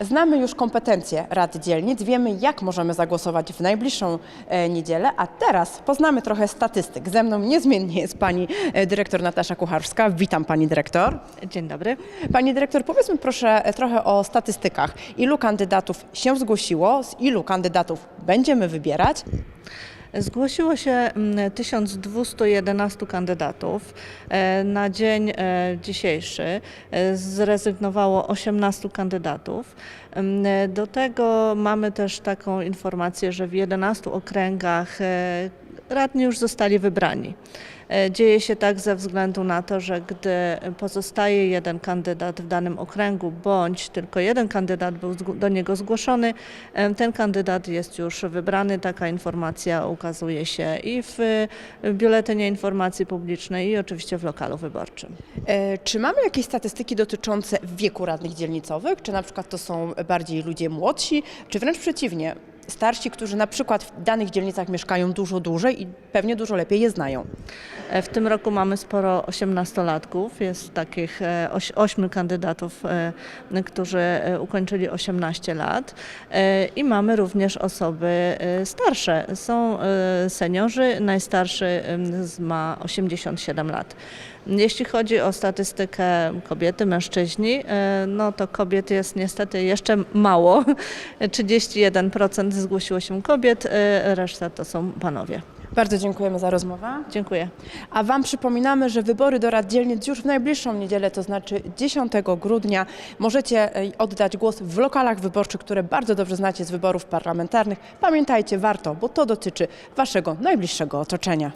Znamy już kompetencje rad dzielnic, wiemy jak możemy zagłosować w najbliższą e, niedzielę, a teraz poznamy trochę statystyk. Ze mną niezmiennie jest pani e, dyrektor Natasza Kucharska. Witam pani dyrektor. Dzień dobry. Pani dyrektor, powiedzmy proszę e, trochę o statystykach. Ilu kandydatów się zgłosiło, z ilu kandydatów będziemy wybierać? Zgłosiło się mm, 1211 kandydatów. E, Na dzień e, dzisiejszy e, zrezygnowało 18 kandydatów. Mm, Do tego mamy też taką informację, że w 11 okręgach radni już zostali wybrani. E, Dzieje się tak ze względu na to, że gdy pozostaje jeden kandydat w danym okręgu, bądź tylko jeden kandydat był do niego zgłoszony, em, ten kandydat jest już wybrany. Taka informacja ukazuje się i w e, Biuletynie Informacji Publicznej i oczywiście w lokalu wyborczym. E, Czy mamy jakieś statystyki dotyczące wieku radnych dzielnicowych? Czy na przykład to są bardziej ludzie młodsi, czy wręcz przeciwnie, starsi, którzy na przykład w danych dzielnicach mieszkają dużo dłużej i pewnie dużo lepiej je znają? E, W tym roku mamy sporo osiemnastolatków. Jest takich e, oś, ośmiu kandydatów, e, którzy ukończyli 18 lat. I mamy również osoby starsze. Są seniorzy, najstarszy ma 87 lat. Jeśli chodzi o statystykę kobiety, mężczyźni, no to kobiet jest niestety jeszcze mało. 31% zgłosiło się kobiet, e, reszta to są panowie. Bardzo dziękujemy za rozmowę. Dziękuję. A Wam przypominamy, że wybory do rad dzielnic już w najbliższą niedzielę, to znaczy 10 grudnia, możecie e, oddać głos w lokalach wyborczych, które bardzo dobrze znacie z wyborów parlamentarnych. Pamiętajcie, warto, bo to dotyczy Waszego najbliższego otoczenia.